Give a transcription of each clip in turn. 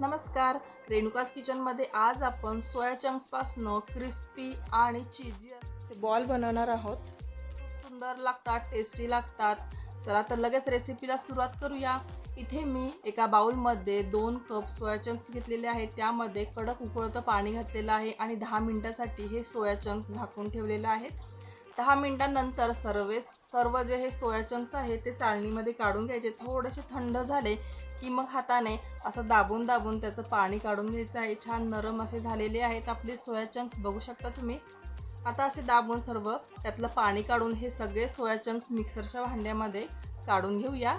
नमस्कार. रेणुकास किचनमध्ये आज आपण सोया चंक्सपासनं क्रिस्पी आणि चिजी असे बॉल बनवणार आहोत. सुंदर लागतात टेस्टी लागतात. चला तर लगेच रेसिपीला सुरुवात करूया. इथे मी एका बाउलमध्ये दोन कप सोया चंक्स घेतलेले आहेत. त्यामध्ये कडक उकळतं पाणी घातलेलं आहे आणि दहा मिनटासाठी हे सोया चंक्स झाकून ठेवलेलं आहे दहा मिनटानंतर सर्वे सर्व जे हे सोया चंक्स आहे ते चाळणीमध्ये काढून घ्यायचे. थोडेसे थंड झाले की मग हाताने असं दाबून दाबून त्याचं पाणी काढून घ्यायचं आहे. छान नरम असे झालेले आहेत आपले सोया चंक्स बघू शकता तुम्ही. आता असे दाबून सर्व त्यातलं पाणी काढून हे सगळे सोया चंक्स मिक्सरच्या भांड्यामध्ये काढून घेऊया.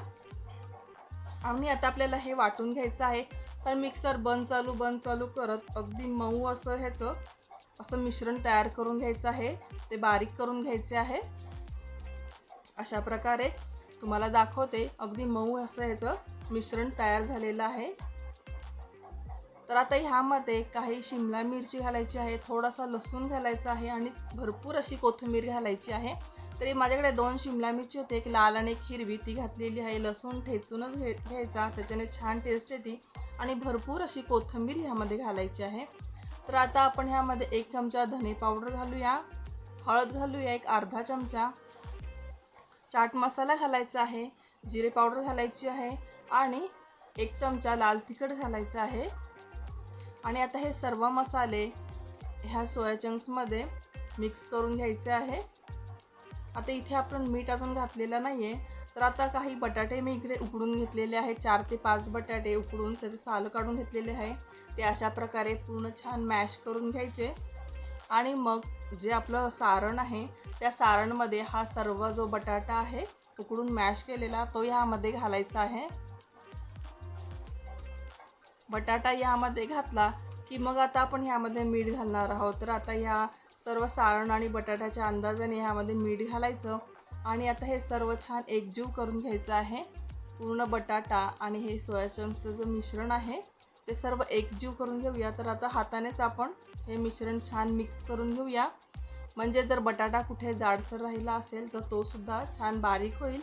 आणि आता आपल्याला हे वाटून घ्यायचं आहे. तर मिक्सर बंद चालू बंद चालू करत अगदी मऊ असं ह्याचं असं मिश्रण तयार करून घ्यायचं आहे. ते बारीक करून घ्यायचे आहे. अशा प्रकारे तुम्हाला दाखवते. अगदी मऊ असं ह्याचं मिश्रण तयार झालेलं आहे. तर आता ह्यामध्ये काही शिमला मिरची घालायची आहे थोडासा लसूण घालायचा आहे आणि भरपूर अशी कोथिंबीर घालायची आहे. तरी माझ्याकडे दोन शिमला मिरची होते एक लाल आणि एक हिरवी. ती घातलेली आहे. लसूण ठेचूनच घे घ्यायचा त्याच्याने छान टेस्ट येते. आणि भरपूर अशी कोथिंबीर ह्यामध्ये घालायची आहे. तर आता आपण ह्यामध्ये एक चमचा धने पावडर घालूया. हळद घालूया एक अर्धा चमचा. चाट मसाला घालायचा आहे जिरे पावडर घालायची आहे आणि एक चमचा लाल तिखट घालायचं आहे. आणि आता हे सर्व मसाले ह्या सोया चंक्समध्ये मिक्स करून घ्यायचे आहे. आता इथे आपण मीठ अजून घातलेलं नाही आहे तर आता काही बटाटे मी इकडे उकडून घेतलेले आहे चार ते पाच बटाटे उकडून त्याचे साल काढून घेतलेले आहे. ते अशा प्रकारे पूर्ण छान मॅश करून घ्यायचे. आणि मग जे आपलं सारण आहे त्या सारणमध्ये हा सर्व जो बटाटा आहे उकडून मॅश केलेला तो ह्यामध्ये घालायचा आहे. बटाटा यामध्ये घातला की मग आता आपण ह्यामध्ये मीठ घालणार आहोत. तर आता ह्या सर्व सारण आणि बटाट्याच्या अंदाजाने ह्यामध्ये मीठ घालायचं आणि आता हे सर्व छान एकजीव करून घ्यायचं आहे. पूर्ण बटाटा आणि हे सोया चंक्सचं जे मिश्रण आहे ते सर्व एकजीव करून घेऊया. तर आता हातानेच आपण हे मिश्रण छान मिक्स करून घेऊया. म्हणजे जर बटाटा कुठे जाडसर राहिला असेल तर तो सुद्धा छान बारीक होईल.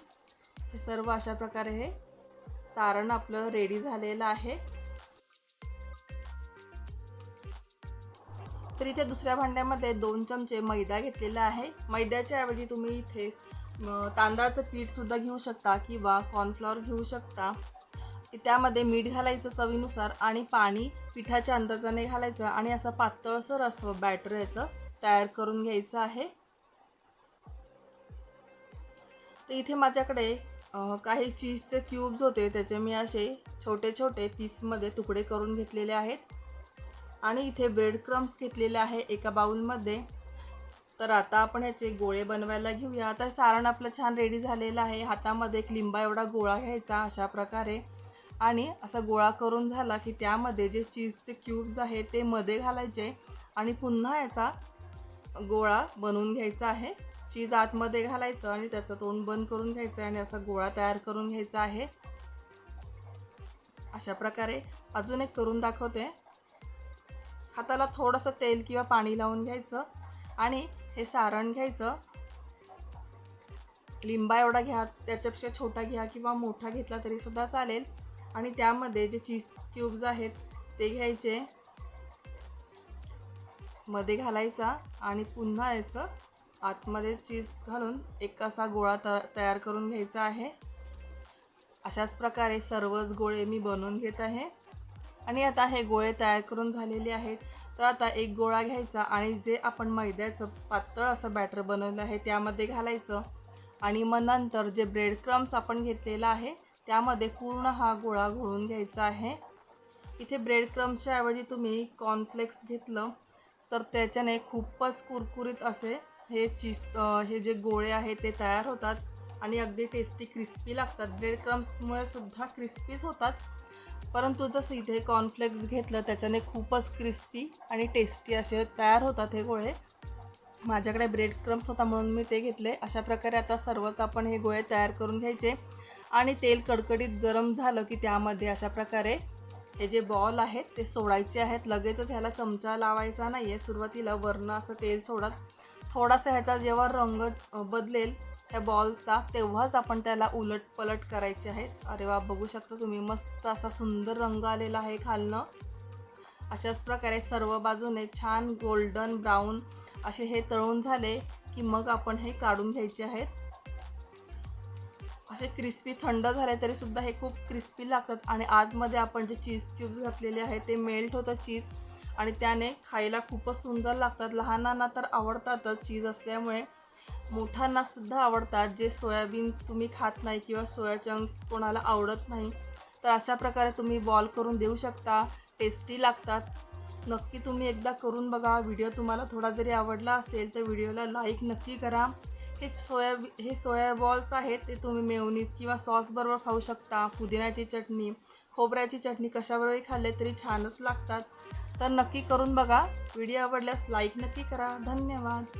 हे सर्व अशा प्रकारे हे सारण आपलं रेडी झालेलं आहे. तर इथे दुसऱ्या भांड्यामध्ये दोन चमचे मैदा घेतलेला आहे. मैद्याच्या ऐवजी तुम्ही इथे तांदळाचं पीठसुद्धा घेऊ शकता किंवा कॉर्नफ्लॉवर घेऊ शकता. त्यामध्ये मीठ घालायचं चवीनुसार आणि पाणी पिठाच्या अंदाजाने घालायचं आणि असं पातळसर असं बॅटर याचं तयार करून घ्यायचं आहे. तर इथे माझ्याकडे काही चीजचे क्यूब्स होते त्याचे मी असे छोटे छोटे पीसमध्ये तुकडे करून घेतलेले आहेत. आणि इथे ब्रेड क्रम्स घेतलेले आहे एका बाउलमध्ये. तर आता आपण ह्याचे गोळे बनवायला घेऊया. आता सारण आपलं छान रेडी झालेलं आहे. हातामध्ये एक लिंबा एवढा गोळा घ्यायचा अशा प्रकारे. आणि असा गोळा करून झाला की त्यामध्ये जे चीजचे क्यूब्स आहे ते मध्ये घालायचे आणि पुन्हा याचा गोळा बनवून घ्यायचा आहे. चीज आतमध्ये घालायचं आणि त्याचं तोंड बंद करून घ्यायचं आणि असा गोळा तयार करून घ्यायचा आहे. अशा प्रकारे अजून एक करून दाखवते. हाताला थोडंसं तेल किंवा पाणी लावून घ्यायचं आणि हे सारण घ्यायचं. लिंबा एवढा घ्या त्याच्यापेक्षा छोटा घ्या किंवा मोठा घेतला तरी सुद्धा चालेल. आणि त्यामध्ये जे चीज क्यूब्स आहेत ते घ्यायचे. मध्ये घालायचा आणि पुन्हा याचं आतमध्ये चीज घालून एक असा गोळा त तयार करून घ्यायचा आहे. अशाच प्रकारे सर्वच गोळे मी बनवून घेत आहे. आणि आता हे गोळे तयार करून झालेले आहेत. तर आता एक गोळा घ्यायचा आणि जे आपण मैद्याचं पातळ असं बॅटर बनवलं आहे त्यामध्ये घालायचं. आणि मग नंतर जे ब्रेड क्रम्स आपण घेतलेला आहे त्यामध्ये पूर्ण हा गोळा घोळून घ्यायचा आहे. इथे ब्रेड क्रम्सच्या ऐवजी तुम्ही कॉर्नफ्लेक्स घेतलं तर त्याच्याने खूपच कुरकुरीत असे हे चीज हे जे गोळे आहेत ते तयार होतात आणि अगदी टेस्टी क्रिस्पी लागतात. ब्रेड क्रम्समुळे सुद्धा क्रिस्पीच होतात. परंतु जसं इथे कॉर्नफ्लेक्स घेतलं त्याच्याने खूपच क्रिस्पी आणि टेस्टी असे तयार होतात हे गोळे. माझ्याकडे ब्रेड क्रम्स होता म्हणून मी ते घेतले. अशा प्रकारे आता सर्वच आपण हे गोळे तयार करून घ्यायचे. आणि तेल कडकडीत गरम झालं की त्यामध्ये अशा प्रकारे हे जे बॉल आहेत ते सोडायचे आहेत. लगेचच ह्याला चमचा लावायचा नाही आहे सुरुवातीला वरनं असं तेल सोडत थोडासा ह्याचा जेव्हा रंग बदलेल ह्या बॉलचा तेव्हाच आपण त्याला उलट पलट करायचे आहेत. अरे वा बघू शकता तुम्ही मस्त असा सुंदर रंग आलेला आहे खालनं. अशाच प्रकारे सर्व बाजूने छान गोल्डन ब्राऊन असे हे तळून झाले की मग आपण हे काढून घ्यायचे आहेत. असे क्रिस्पी थंड झाले तरी सुद्धा हे खूप क्रिस्पी लागतात. आणि आतमध्ये आपण जे चीज क्यूब्स घातलेले आहे ते मेल्ट होतं चीज आणि त्याने खायला खूपच सुंदर लागतात. लहानांना तर आवडतातच चीज असल्यामुळे. मोठ्यांना सुद्धा आवडतात. जे सोयाबीन तुम्ही खात नाही किंवा सोया चंक्स कोणाला आवडत नाही तर अशा प्रकारे तुम्ही बॉल करून देऊ शकता. टेस्टी लागतात. नक्की तुम्ही एकदा करून बघा. व्हिडिओ तुम्हाला थोडा जरी आवडला असेल तर व्हिडिओला लाईक नक्की करा. हे सोया हे सोया बॉल्स आहेत ते तुम्ही मेयोनीज किंवा सॉसबरोबर खाऊ शकता. पुदिन्याची चटणी खोबऱ्याची चटणी कशाबरोबरही खाल्ले तरी छानच लागतात. तर नक्की करून बघा. व्हिडिओ आवडल्यास लाईक नक्की करा. धन्यवाद.